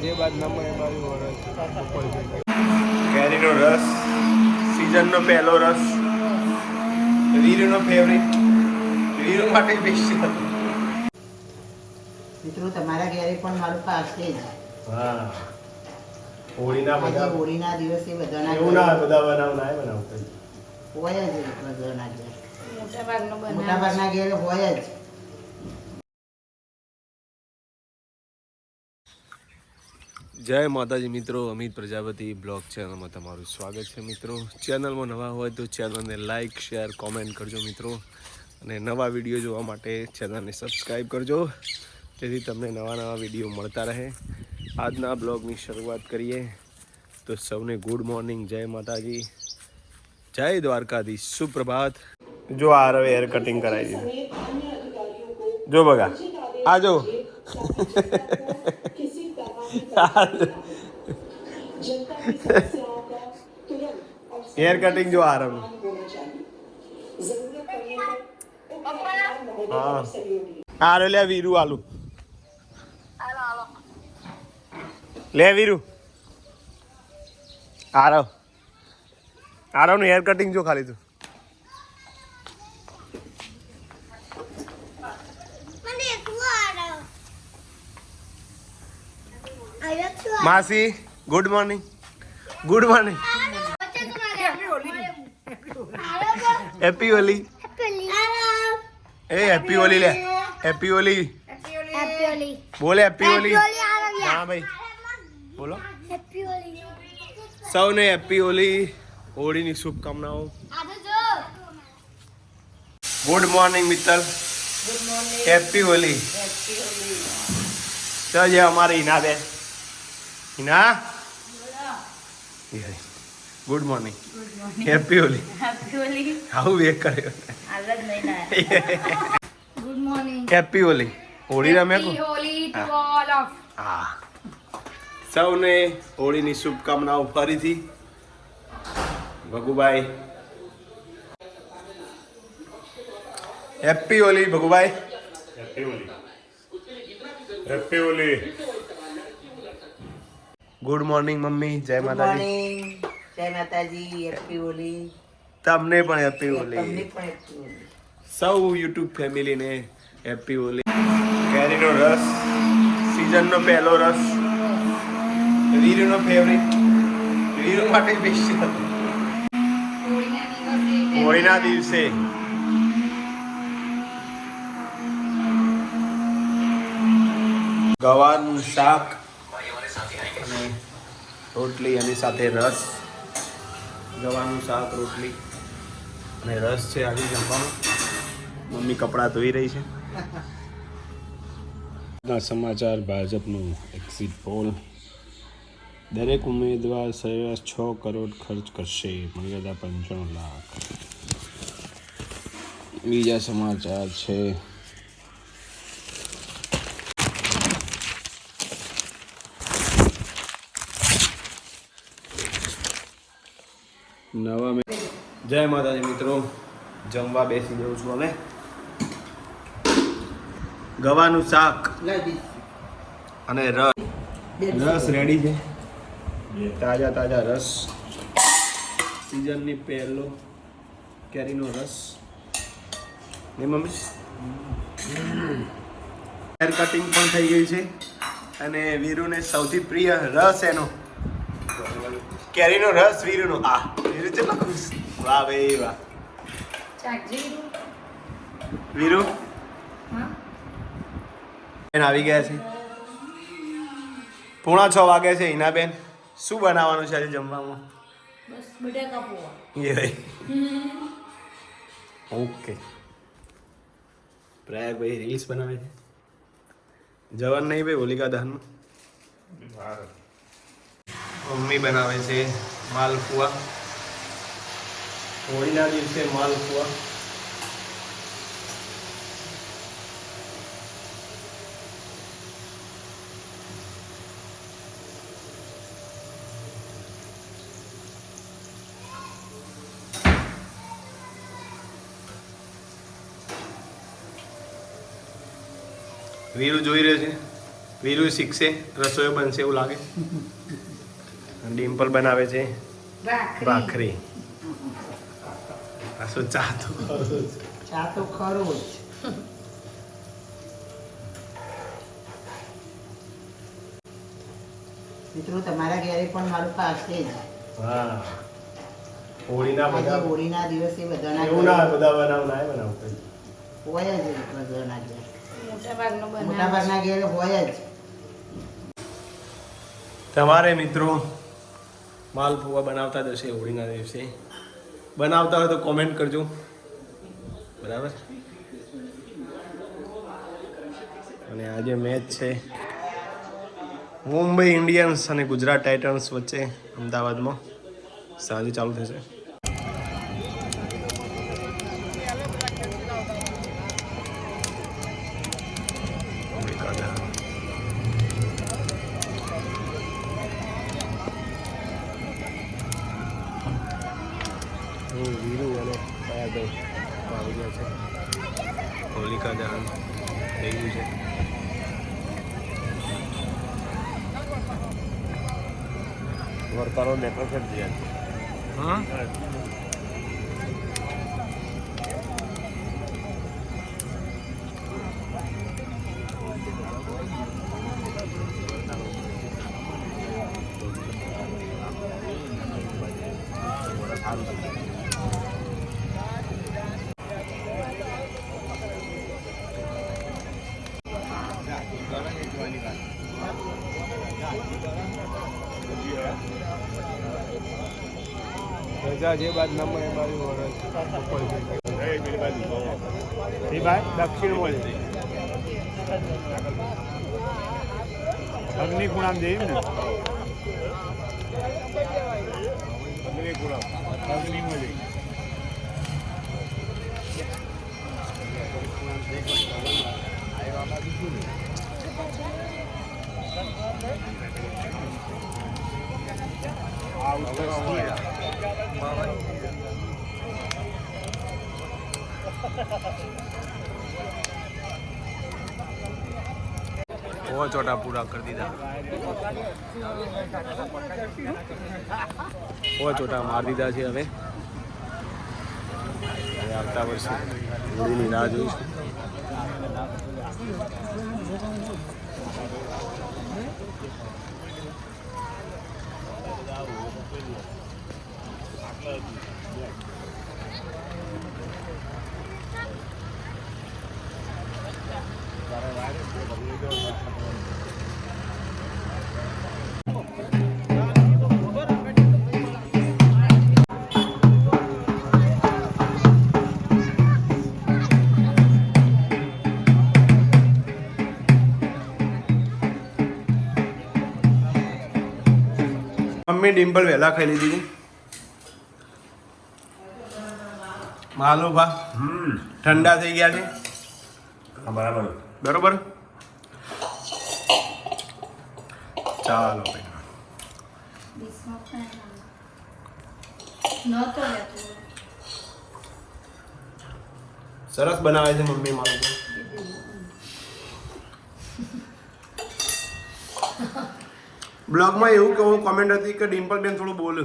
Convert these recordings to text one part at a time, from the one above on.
જે બાદ કેરીનો રસ સિઝનનો પહેલો રસ રીરનો ફેવરિટ રીર માટે સ્પેશિયલ મિત્રો તમારા ઘરે પણ મારું પાસે જ હા. હોળીના બધા હોળીના દિવસે બધાના એવું ના બધા બનાવના બનાવતા. હોય જ બધાના મોટા ભાગના ઘેર હોય જ. જય માતાજી મિત્રો અમિત પ્રજાપતિ બ્લોગ ચેનલમાં તમારું સ્વાગત છે મિત્રો. ચેનલમાં નવા હોય તો ચેનલને લાઇક શેર કોમેન્ટ કરજો મિત્રો. અને નવા વીડિયો જોવા માટે ચેનલને સબસ્ક્રાઈબ કરજો. જેથી તમને નવા નવા વીડિયો મળતા રહે. આજના બ્લોગની શરૂઆત કરીએ તો સૌને ગુડ મોર્નિંગ જય માતાજી. જય દ્વારકાધીશ સુપ્રભાત. જો આ રવે હેર કટિંગ કરાવી દીધું. જો બગા આ જો. હેર કટિંગ જો રવે હા રે લે વીરુ આલુ લે વીરુ આરવ આરવનું હેર કટિંગ જો ખાલી તું માસી good morning good morning happy Holi એ હેપી હોલી લે. હેપી હોલી બોલે હેપી હોલી હા ભાઈ. બોલો. સૌને હેપી હોલી હોળીની શુભકામનાઓ. Good morning Mittal. Happy Holi તો અમારી બે. Hina? Good morning happy Holi how વેક કર્યો good morning happy Holi Holi રમે કો? હોલી ટુ ઓલ ઓફ હા. સૌને હોળીની શુભકામનાઓ ફરીથી. Bhagubhai. Happy Holi Bhagubhai. Happy Holi happy Holi good morning mummy. જય માતાજી. જય માતાજી. હેપી હોલી તમને પણ હેપી હોલી સૌ યુટ્યુબ ફેમિલીને હેપી હોલી કેરીનો રસ સીઝનનો પહેલો રસ. વીરુનો ફેવરિટ રીરુ માટે સ્પેશિયલ હોળીના દિવસે. ગવાનું શાક રોટલી, એની સાથે રસ ગવાનું શાક, રોટલી. અને રસ છે આજે જમવાનું. મમ્મી કપડાં ધોઈ રહી છે. ના, સમાચાર, ભાજપનું એક્ઝિટ પોલ દરેક ઉમેદવાર સરેરાશ છ કરોડ ખર્ચ કરશે. મર્યાદા પંચાણું લાખ. બીજા સમાચાર છે. નવા મે જય માતાજી મિત્રો. જમવા બેસી જઉં છું હવે. ગવાનું શાક અને રસ. રસ રેડી છે. તાજા તાજા રસ. સિઝનની પહેલો કેરીનો રસ. ને મમ્મી? હેર કટિંગ પણ થઈ ગઈ છે. અને વીરુને સૌથી પ્રિય રસ એનો. કેરીનો રસ વીરુનો. આ. વીરુ કેટલો ખુશ વાહ ભાઈ વાહ વીરુ હા બેન આવી ગયા છે પોણા છ વાગે છે હિનાબેન શું બનાવવાનું છે આજે જમવામાં એ ભાઈ ઓકે પ્રયાગભાઈ રીલ્સ બનાવે છે જવાન નહીં ભાઈ હોલિકા દહનમાં મમ્મી બનાવે છે માલપુઆ હોળીના દિવસે માલપુઆ વીરુ જોઈ રહ્યો છે. વીરુ શીખશે રસોઈ બનશે એવું લાગે. ડિમ્પલ બનાવે છે. ભાખરી. શું ચા તો ચા તો ખરું જ મિત્રો તમારા ઘરે પણ મારું પાસે જ હા. હોળીના બધા હોળીના દિવસે બધાના એવું ના બધા બનાવના બનાવતા હોય જ બધાના ઘેર. મોટા ભાગનો મોટા બનાવે. ભાગના ઘરે હોય જ. તમારે મિત્રો માલપુવા બનાવતા જ હશે હોળીના દિવસે. બનાવતા હોય તો કોમેન્ટ કરજો. બરાબર? અને આજે મેચ છે મુંબઈ ઇન્ડિયન્સ અને ગુજરાત ટાઇટન્સ વચ્ચે અમદાવાદમાં. સાંજે ચાલુ થશે. આવી ગયા છે. હોલિકા દહન થઈ ગયું છે. વર્તારો નેટવર્ક જ છે હા. રજા જે બાદ ના એ બાજુ પેલી એ બાદ દક્ષિણમાં છે અગ્નિ ખૂણામ જઈએ ને અગ્નિ ઉત્તર ઓ ચોટા પૂરા કરી દીધા બહુ ચોટા માર દીધા છે હવે આવતા વર્ષે હોળીની રાહ જોઈશું મમ્મી ડિમ્પલ વહેલા ખાઈ લીધી માલો ભા. ઠંડા થઈ ગયા છે? બરાબર. બરોબર? ચાલો સરસ બનાવે છે મમ્મી મારું. બ્લોગમાં એવું કે હું કોમેન્ટ હતી કે ડિમ્પલ બેન થોડું બોલ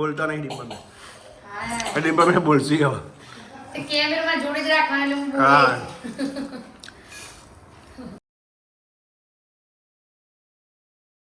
બોલતા નહીં ડિમ્પલ બેન ડિમ્પલ બેન બોલશી હવે. કેમેરામાં જોડે જ રાખવાનું.